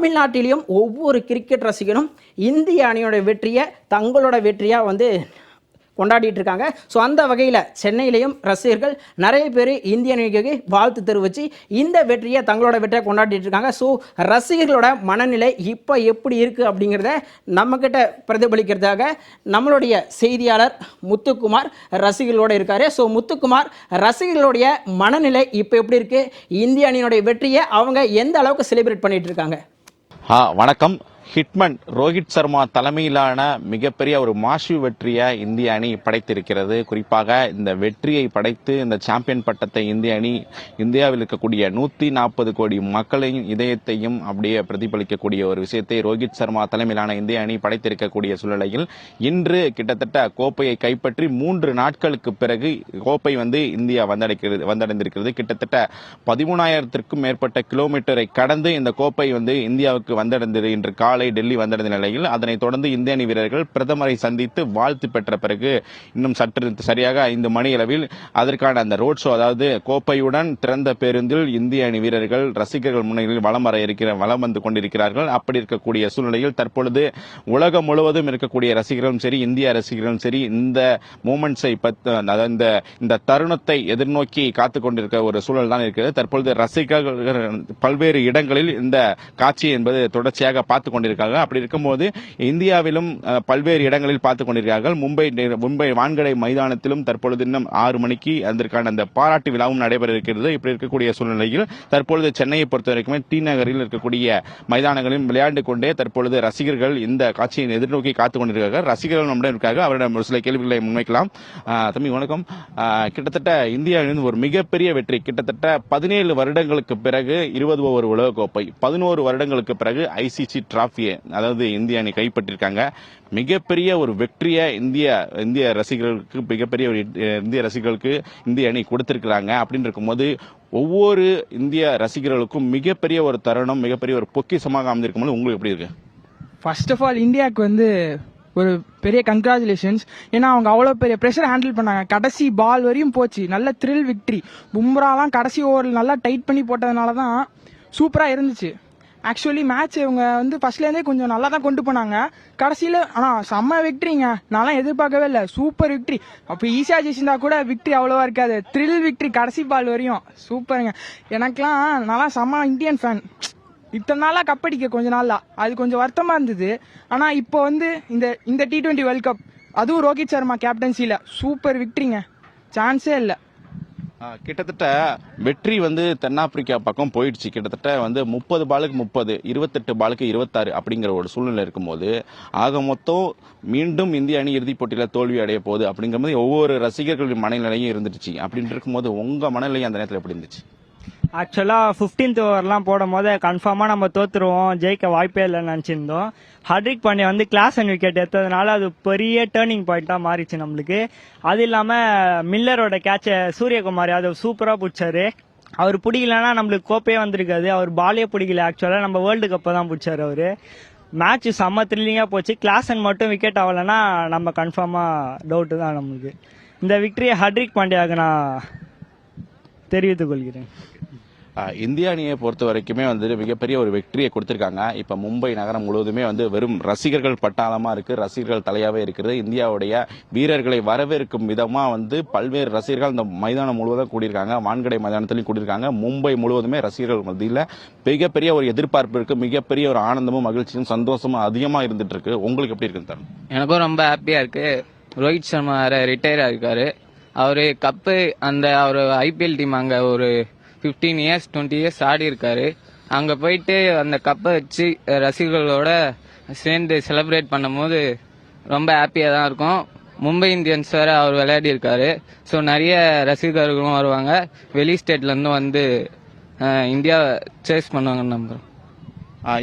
தமிழ்நாட்டிலையும் ஒவ்வொரு கிரிக்கெட் ரசிகனும் இந்திய அணியோட வெற்றியை தங்களோட வெற்றியாக வந்து கொண்டாடிட்டு இருக்காங்க ஸோ அந்த வகையில் சென்னையிலையும் ரசிகர்கள் நிறைய பேர் இந்திய அணிக்கு வாழ்த்து தெரிவித்து இந்த வெற்றியை தங்களோட வெற்றியை கொண்டாடிட்டு இருக்காங்க ஸோ ரசிகர்களோட மனநிலை இப்போ எப்படி இருக்குது அப்படிங்கிறத நம்மக்கிட்ட பிரதிபலிக்கிறதுக்காக நம்மளுடைய செய்தியாளர் முத்துக்குமார் ரசிகர்களோட இருக்கார். ஸோ முத்துக்குமார் ரசிகர்களுடைய மனநிலை இப்போ எப்படி இருக்குது இந்திய அணியினுடைய வெற்றியை அவங்க எந்த அளவுக்கு செலிப்ரேட் பண்ணிகிட்டு இருக்காங்க வணக்கம். ஹிட்மன் ரோஹித் சர்மா தலைமையிலான மிகப்பெரிய ஒரு மாஷி வெற்றியை இந்திய அணி படைத்திருக்கிறது. குறிப்பாக இந்த வெற்றியை படைத்து இந்த சாம்பியன் பட்டத்தை இந்திய அணி இந்தியாவில் இருக்கக்கூடிய நூற்றி நாற்பது கோடி மக்களின் இதயத்தையும் அப்படியே பிரதிபலிக்கக்கூடிய ஒரு விஷயத்தை ரோஹித் சர்மா தலைமையிலான இந்திய அணி படைத்திருக்கக்கூடிய சூழ்நிலையில் இன்று கிட்டத்தட்ட கோப்பையை கைப்பற்றி மூன்று நாட்களுக்கு பிறகு கோப்பை வந்து இந்தியா வந்தடைக்கிறது வந்தடைந்திருக்கிறது. கிட்டத்தட்ட பதிமூணாயிரத்திற்கும் மேற்பட்ட கிலோமீட்டரை கடந்து இந்த கோப்பை வந்து இந்தியாவுக்கு வந்தடைந்தது இன்று காலை டெல்லி வந்தடைந்த நிலையில் அதனைத் தொடர்ந்து இந்திய அணி வீரர்கள் பிரதமரை சந்தித்து வாழ்த்து பெற்ற பிறகு இன்னும் சற்று சரியாக ஐந்து மணியளவில் அதற்கான அந்த ரோட் ஷோ அதாவது கோப்பையுடன் திறந்த பேருந்தில் இந்திய அணி வீரர்கள் ரசிகர்கள் முன்னிலையில் வலம் வர இருக்கிற வலம் வந்து கொண்டிருக்கிறார்கள். அப்படி இருக்கக்கூடிய சூழ்நிலையில் தற்பொழுது உலகம் முழுவதும் இருக்கக்கூடிய ரசிகர்களும் சரி இந்திய ரசிகர்களும் சரி இந்த மூமெண்ட்ஸை இந்த இந்த தருணத்தை எதிர்நோக்கி காத்துக் கொண்டிருக்க ஒரு சூழல் தான் இருக்கிறது. தற்பொழுது ரசிகர்கள் பல்வேறு இடங்களில் இந்த காட்சி என்பது தொடர்ச்சியாக பார்த்துக் கொண்டிருக்கிறார்கள் அப்படி இருக்கும்போது இந்தியாவிலும் பல்வேறு இடங்களில் பார்த்துக் கொண்டிருக்கிறார்கள். மும்பை மும்பை வான்கடை மைதானத்திலும் தற்பொழுது இன்னும் ஆறு மணிக்கு அதற்கான அந்த பாராட்டு விழாவும் நடைபெற இருக்கிறது. இப்படி இருக்கக்கூடிய சூழ்நிலையில் தற்பொழுது சென்னையை பொறுத்த வரைக்குமே டி நகரில் இருக்கக்கூடிய மைதானங்களில் விளையாண்டு கொண்டே தற்பொழுது ரசிகர்கள் இந்த காட்சியை எதிர்நோக்கி காத்துக் கொண்டிருக்கிறார்கள். ரசிகர்கள் நம்முடன் இருக்காங்க அவரிடம் ஒரு சில கேள்விகளை முன்வைக்கலாம். ஆஹ், தம்பி வணக்கம். ஆஹ், கிட்டத்தட்ட இந்தியாவிலிருந்து ஒரு மிகப்பெரிய வெற்றி. கிட்டத்தட்ட பதினேழு வருடங்களுக்கு பிறகு இருபது ஓவர் உலகக்கோப்பை பதினோரு வருடங்களுக்கு பிறகு ஐசிசி டிராஃபியை அதாவது இந்திய அணி கைப்பற்றிருக்காங்க. மிகப்பெரிய ஒரு வெற்றியை இந்திய இந்திய ரசிகர்களுக்கு மிகப்பெரிய ஒரு இந்திய ரசிகர்களுக்கு இந்திய அணி கொடுத்திருக்கிறாங்க. அப்படின்னு இருக்கும்போது ஒவ்வொரு இந்திய ரசிகர்களுக்கும் மிகப்பெரிய ஒரு தருணம் மிகப்பெரிய ஒரு பொக்கிசமாக அமைந்திருக்கும் போது உங்களுக்கு எப்படி இருக்கு? ஃபர்ஸ்ட் ஆஃப் ஆல் இந்தியாவுக்கு வந்து ஒரு பெரிய கங்க்ராச்சுலேஷன்ஸ் ஏன்னா அவங்க அவ்வளோ பெரிய ப்ரெஷர் ஹேண்டில் பண்ணாங்க. கடைசி பால் வரையும் போச்சு. நல்ல த்ரில் விக்ட்ரி பும்ராலாம் கடைசி ஓவரில் நல்லா டைட் பண்ணி போட்டதுனால தான் சூப்பராக இருந்துச்சு. ஆக்சுவலி மேட்ச் இவங்க வந்து ஃபர்ஸ்ட்லேருந்தே கொஞ்சம் நல்லா தான் கொண்டு போனாங்க. கடைசியில் ஆனால் செம்ம விக்ட்ரிங்க நான்லாம் எதிர்பார்க்கவே இல்லை. சூப்பர் விக்ட்ரி அப்போ ஈஸியாக ஜெயிச்சிருந்தா கூட விக்ட்ரி அவ்வளோவா இருக்காது. த்ரில் விக்ட்ரி கடைசி பால் வரையும். சூப்பருங்க எனக்கெலாம் நல்லா செம்ம இந்தியன் ஃபேன் இத்தனை நாளாக கப் அடிக்க கொஞ்ச நாளா. அது கொஞ்சம் வருத்தமாக இருந்தது. ஆனால் இப்போ வந்து இந்த இந்த டி டுவெண்ட்டி வேர்ல்ட் கப் அதுவும் ரோஹித் சர்மா கேப்டன்சியில் சூப்பர் விக்ட்ரிங்க சான்ஸே இல்லை. கிட்டத்தட்ட வெற்றி வந்து தென்னாப்பிரிக்கா பக்கம் போயிடுச்சு. கிட்டத்தட்ட வந்து முப்பது பாலுக்கு முப்பது இருபத்தெட்டு பாலுக்கு இருபத்தாறு அப்படிங்கிற ஒரு சூழ்நிலை இருக்கும்போது ஆக மொத்தம் மீண்டும் இந்திய அணி இறுதிப் போட்டியில் தோல்வி அடைய போகுது அப்படிங்கிற மாதிரி ஒவ்வொரு ரசிகர்களின் மனநிலையும் இருந்துச்சு அப்படின்னு இருக்கும்போது உங்கள் மனநிலையும் அந்த நேரத்தில் எப்படி இருந்துச்சு? ஆக்சுவலாக ஃபிஃப்டீன்த் ஓவர்லாம் போடும் போது கன்ஃபார்மாக நம்ம தோத்துருவோம். ஜெயிக்க வாய்ப்பே இல்லைன்னு நினச்சிருந்தோம். ஹர்திக் பாண்டியா வந்து கிளாஸ் அண்ட் விக்கெட் எடுத்ததுனால அது பெரிய டேர்னிங் பாயிண்ட்டாக மாறிச்சு நம்மளுக்கு. அது இல்லாமல் மில்லரோட கேட்சை சூரியகுமார் யாதவ் சூப்பராக பிடிச்சாரு. அவர் பிடிக்கலன்னா நம்மளுக்கு கோப்பையே வந்திருக்காது. அவர் பாலே பிடிக்கல ஆக்சுவலாக நம்ம வேர்ல்டு கப்பை தான் பிடிச்சாரு அவர். மேட்ச் செம்ம த்ரில்லிங்காக போச்சு. கிளாஸ் அண்ட் மட்டும் விக்கெட் ஆகலைன்னா நம்ம கன்ஃபார்மாக டவுட்டு தான் நம்மளுக்கு. இந்த விக்டரியை ஹர்திக் பாண்டியாவுக்கு நான் தெரிவித்துக் கொள்கிறேன் இந்திய அணியை பொறுத்த வரைக்குமே வந்து மிகப்பெரிய ஒரு வெற்றியை கொடுத்திருக்காங்க. இப்ப மும்பை நகரம் முழுவதுமே வந்து வெறும் ரசிகர்கள் பட்டாளமா இருக்கு ரசிகர்கள் தலையாவே இருக்கிறது இந்தியாவுடைய வீரர்களை வரவேற்கும் விதமா வந்து பல்வேறு ரசிகர்கள் இந்த மைதானம் முழுவதும் கூடியிருக்காங்க. வான்கடை மைதானத்திலையும் கூடியிருக்காங்க. மும்பை முழுவதுமே ரசிகர்கள் மத்தியில் மிகப்பெரிய ஒரு எதிர்பார்ப்பு இருக்கு. மிகப்பெரிய ஒரு ஆனந்தமும் மகிழ்ச்சியும் சந்தோஷமும் அதிகமா இருந்துட்டு இருக்கு. உங்களுக்கு எப்படி இருக்கு தருண் எனக்கும் ரொம்ப ஹாப்பியா இருக்கு. ரோஹித் சர்மா வேற ரிட்டையர் ஆயிருக்காரு அவர் கப்பு அந்த அவர் ஐபிஎல் டீம் அங்கே ஒரு 15 இயர்ஸ் டுவெண்ட்டி இயர்ஸ் ஆடி இருக்காரு. அங்க போயிட்டு அந்த கப்பை வச்சு ரசிகர்களோட சேர்ந்து செலிப்ரேட் பண்ணும்போது ரொம்ப ஹாப்பியாக தான் இருக்கும். மும்பை இந்தியன்ஸ் வேறு அவர் விளையாடி இருக்காரு. ஸோ நிறைய ரசிகர்களும் வருவாங்க. வெளி ஸ்டேட்லேருந்து வந்து இந்தியா சேஸ் பண்ணுவாங்கன்னு நம்புகிறோம்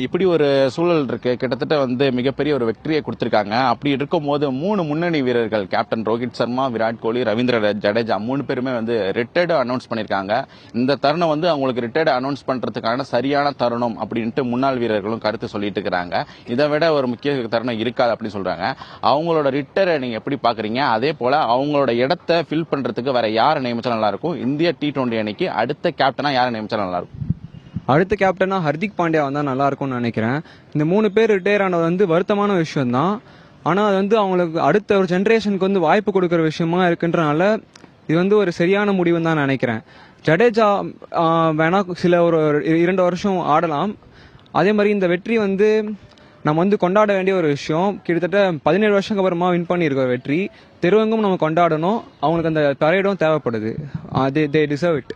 இப்படி ஒரு சூழல் இருக்கு. கிட்டத்தட்ட வந்து மிகப்பெரிய ஒரு வெற்றியை கொடுத்துருக்காங்க. அப்படி இருக்கும்போது மூணு முன்னணி வீரர்கள் கேப்டன் ரோஹித் சர்மா விராட் கோலி ரவீந்திர ஜடேஜா மூணு பேருமே வந்து ரிட்டையர்டு அனௌன்ஸ் பண்ணியிருக்காங்க. இந்த தருணம் வந்து அவங்களுக்கு ரிட்டையர்டு அனௌன்ஸ் பண்ணுறதுக்கான சரியான தருணம் அப்படின்ட்டு முன்னாள் வீரர்களும் கருத்து சொல்லிட்டு இருக்கிறாங்க. இதை விட ஒரு முக்கிய தருணம் இருக்காது அப்படின்னு சொல்றாங்க. அவங்களோட ரிட்டையரை நீங்கள் எப்படி பார்க்குறீங்க அதே போல் அவங்களோட இடத்த ஃபில் பண்ணுறதுக்கு வேற யாரை நியமிச்சா நல்லாயிருக்கும் இந்திய டி டுவெண்டி அணிக்கு அடுத்த கேப்டனாக யாரை நியமிச்சா நல்லாயிருக்கும் அடுத்த கேப்டனா ஹர்திக் பாண்டியா வந்தால் நல்லா இருக்கும்னு நினைக்கிறேன். இந்த மூணு பேர் ரிட்டையர் ஆனது வந்து வருத்தமான விஷயம்தான். ஆனால் அது வந்து அவங்களுக்கு அடுத்த ஒரு ஜென்ரேஷனுக்கு வந்து வாய்ப்பு கொடுக்குற விஷயமா இருக்குன்றனால இது வந்து ஒரு சரியான முடிவுன்னு தான் நினைக்கிறேன். ஜடேஜா வேணா சில ஒரு இரண்டு வருஷம் ஆடலாம். அதே மாதிரி இந்த வெற்றி வந்து நம்ம வந்து கொண்டாட வேண்டிய ஒரு விஷயம். கிட்டத்தட்ட பதினேழு வருஷத்துக்கு அப்புறமா வின் பண்ணியிருக்கோம் வெற்றி. தெருவெங்கும் நம்ம கொண்டாடணும். அவங்களுக்கு அந்த பரேடும் தேவைப்படுது. அது தே டிசர்வ் இட்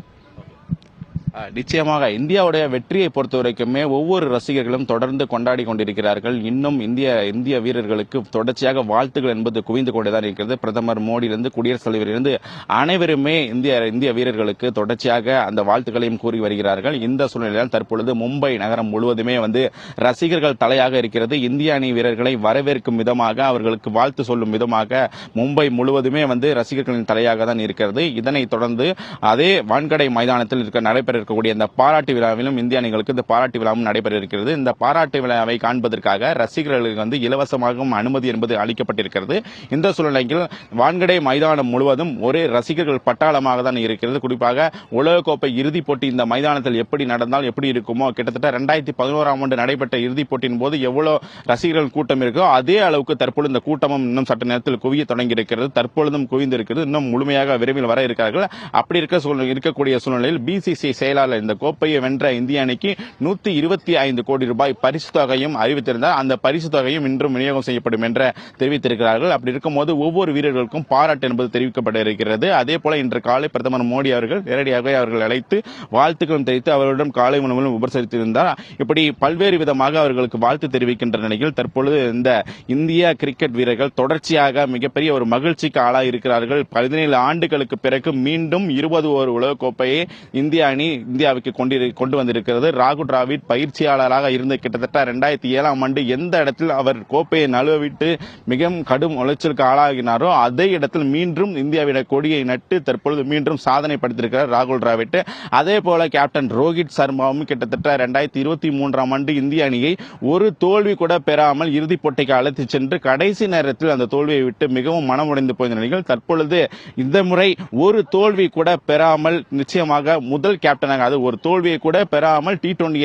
நிச்சயமாக இந்தியாவுடைய வெற்றியை பொறுத்த வரைக்குமே ஒவ்வொரு ரசிகர்களும் தொடர்ந்து கொண்டாடி கொண்டிருக்கிறார்கள். இன்னும் இந்திய இந்திய வீரர்களுக்கு தொடர்ச்சியாக வாழ்த்துகள் என்பது குவிந்து கொண்டுதான் இருக்கிறது. பிரதமர் மோடியிலிருந்து குடியரசுத் தலைவரிலிருந்து அனைவருமே இந்திய இந்திய வீரர்களுக்கு தொடர்ச்சியாக அந்த வாழ்த்துக்களையும் கூறி வருகிறார்கள். இந்த சூழ்நிலையில் தற்பொழுது மும்பை நகரம் முழுவதுமே வந்து ரசிகர்கள் தலையாக இருக்கிறது. இந்திய அணி வீரர்களை வரவேற்கும் விதமாக அவர்களுக்கு வாழ்த்து சொல்லும் விதமாக மும்பை முழுவதுமே வந்து ரசிகர்களின் தலையாக தான் இருக்கிறது. இதனைத் தொடர்ந்து அதே வான்கடை மைதானத்தில் இருக்க நடைபெற இருக்கக்கூடிய இந்த பாராட்டு விழாவிலும் இந்திய அணிகளுக்கு இந்த பாராட்டு விழாவும் நடைபெற இருக்கிறது. இந்த பாராட்டு விழாவை காண்பதற்காக ரசிகர்களுக்கு வந்து இலவசமாகவும் அனுமதி என்பது அளிக்கப்பட்டிருக்கிறது. இந்த சூழ்நிலையில் வான்கடை மைதானம் முழுவதும் ஒரே ரசிகர்கள் பட்டாளமாக தான் இருக்கிறது. குறிப்பாக உலகக்கோப்பை இறுதிப் போட்டி இந்த மைதானத்தில் எப்படி நடந்தால் எப்படி இருக்குமோ கிட்டத்தட்ட ரெண்டாயிரத்தி பதினோராம் ஆண்டு நடைபெற்ற இறுதிப் போட்டியின் போது எவ்வளவு ரசிகர்கள் கூட்டம் இருக்கோ அதே அளவுக்கு தற்பொழுது இந்த கூட்டமும் இன்னும் சற்று நேரத்தில் குவிய தொடங்கி இருக்கிறது தற்பொழுதும் குவிந்திருக்கிறது. இன்னும் முழுமையாக விரைவில் வர இருக்கிறார்கள். அப்படி இருக்க சூழ்நிலை இருக்கக்கூடிய சூழ்நிலையில் பிசிசி செயலாளர் இந்த கோப்பையை வென்ற இந்திய அணிக்கு நூத்தி இருபத்தி ஐந்து கோடி ரூபாய் பரிசு தொகையும் அறிவித்திருந்தார். அந்த பரிசு தொகையும் இன்றும் விநியோகம் செய்யப்படும் என்று தெரிவித்திருக்கிறார்கள். அப்படி இருக்கும்போது ஒவ்வொரு வீரர்களுக்கும் பாராட்டு என்பது தெரிவிக்கப்பட இருக்கிறது. அதே போல இன்று காலை பிரதமர் மோடி அவர்கள் நேரடியாக அவர்கள் அழைத்து வாழ்த்துக்களும் தெரிவித்து அவர்களிடம் காலை உணவிலும் உபசரித்திருந்தார். இப்படி பல்வேறு விதமாக அவர்களுக்கு வாழ்த்து தெரிவிக்கின்ற நிலையில் தற்பொழுது இந்த இந்திய கிரிக்கெட் வீரர்கள் தொடர்ச்சியாக மிகப்பெரிய ஒரு மகிழ்ச்சிக்கு ஆளாக இருக்கிறார்கள் பதினேழு ஆண்டுகளுக்கு பிறகு மீண்டும் இருபது ஓவர் உலகக்கோப்பையை இந்திய அணி இந்தியாவுக்கு கொண்டு கொண்டு வந்திருக்கிறது. ராகுல் டிராவிட் பயிற்சியாளராக இருந்து கிட்டத்தட்ட ரெண்டாயிரத்தி ஏழாம் ஆண்டு எந்த இடத்தில் அவர் கோப்பையை நழுவிட்டு மிகவும் கடும் உளைச்சலுக்கு ஆளாகினாரோ அதே இடத்தில் மீண்டும் இந்தியாவிட கொடியை நட்டு தற்பொழுது மீண்டும் சாதனை படுத்திருக்கிறார் ராகுல் டிராவிட். அதே போல கேப்டன் ரோஹித் சர்மாவும் கிட்டத்தட்ட ரெண்டாயிரத்தி இருபத்தி மூன்றாம் ஆண்டு இந்திய அணியை ஒரு தோல்வி கூட பெறாமல் இறுதிப் போட்டிக்கு அழைத்து சென்று கடைசி நேரத்தில் அந்த தோல்வியை விட்டு மிகவும் மனமுடைந்து போயிருந்த நிலையில் தற்பொழுது இந்த முறை ஒரு தோல்வி கூட பெறாமல் நிச்சயமாக முதல் கேப்டன் கேப்டனாக அது ஒரு தோல்வியை கூட பெறாமல் டி டுவெண்டி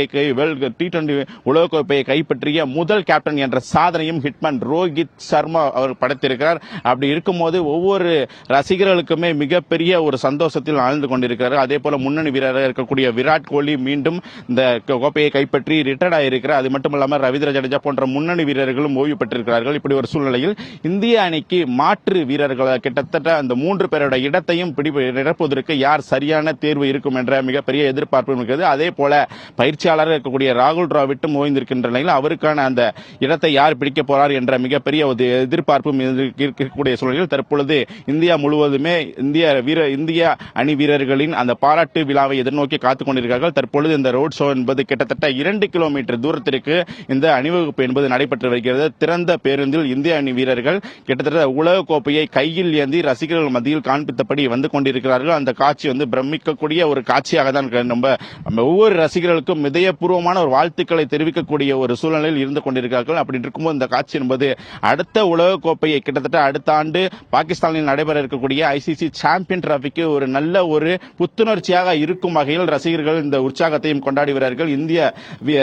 டி டுவெண்டி உலகக்கோப்பையை கைப்பற்றிய முதல் கேப்டன் என்ற சாதனையும் ஹிட்மேன் ரோஹித் சர்மா அவர் படைத்திருக்கிறார். அப்படி இருக்கும்போது ஒவ்வொரு ரசிகர்களுக்குமே மிகப்பெரிய ஒரு சந்தோஷத்தில் ஆழ்ந்து கொண்டிருக்கிறார் அதே போல முன்னணி வீரராக இருக்கக்கூடிய விராட் கோலி மீண்டும் இந்த கோப்பையை கைப்பற்றி ரிட்டையர்ட் ஆகியிருக்கிறார் அது மட்டும் இல்லாமல் ரவீந்திர ஜடேஜா போன்ற முன்னணி வீரர்களும் ஓய்வு பெற்றிருக்கிறார்கள். இப்படி ஒரு சூழ்நிலையில் இந்திய அணிக்கு மாற்று வீரர்கள் கிட்டத்தட்ட அந்த மூன்று பேரோட இடத்தையும் பிடி நிரப்புவதற்கு யார் சரியான தேர்வு இருக்கும் என்ற மிகப்பெரிய எதிர்பார்ப்பும் இருக்கிறது. அதே போல பயிற்சியாளராக இருக்கக்கூடிய ராகுல் டிராவிட்டும் ஓய்ந்திருக்கின்ற நிலையில் அவருக்கான அந்த இடத்தை யார் பிடிக்க போறார் என்ற மிகப்பெரிய ஒரு எதிர்பார்ப்பும் இருக்கக்கூடிய சூழலில் தற்பொழுது இந்தியா முழுவதுமே இந்திய வீர இந்திய அணி வீரர்களின் அந்த பாராட்டு விழாவை எதிர்நோக்கி காத்துக் கொண்டிருக்கிறார்கள். தற்பொழுது இந்த ரோட் ஷோ என்பது கிட்டத்தட்ட இரண்டு கிலோமீட்டர் தூரத்திற்கு இந்த அணிவகுப்பு என்பது நடைபெற்று வருகிறது. திறந்த பேருந்தில் இந்திய அணி வீரர்கள் கிட்டத்தட்ட உலக கோப்பையை கையில் ஏந்தி ரசிகர்கள் மத்தியில் காண்பித்தபடி வந்து கொண்டிருக்கிறார்கள். அந்த காட்சி வந்து பிரமிக்கக்கூடிய ஒரு காட்சியாக தான் இருக்கு. நம்ம நம்ம ஒவ்வொரு ரசிகர்களுக்கும் இதயபூர்வமான ஒரு வாழ்த்துக்களை தெரிவிக்கக்கூடிய ஒரு சூழ்நிலையில் இருந்து கொண்டிருக்கிறார்கள். அப்படி இருக்கும்போது இந்த காட்சி என்பது அடுத்த உலக கோப்பையை கிட்டத்தட்ட அடுத்த ஆண்டு பாகிஸ்தானில் நடைபெற இருக்கக்கூடிய ஐசிசி சாம்பியன் டிராபிக்கு ஒரு நல்ல ஒரு புத்துணர்ச்சியாக இருக்கும் வகையில் ரசிகர்கள் இந்த உற்சாகத்தையும் கொண்டாடி வருகிறார்கள். இந்திய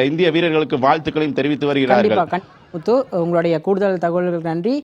இந்திய வீரர்களுக்கு வாழ்த்துக்களையும் தெரிவித்து வருகிறார்கள். முத்து உங்களுடைய கூடுதல் தகவல்களுக்கு நன்றி.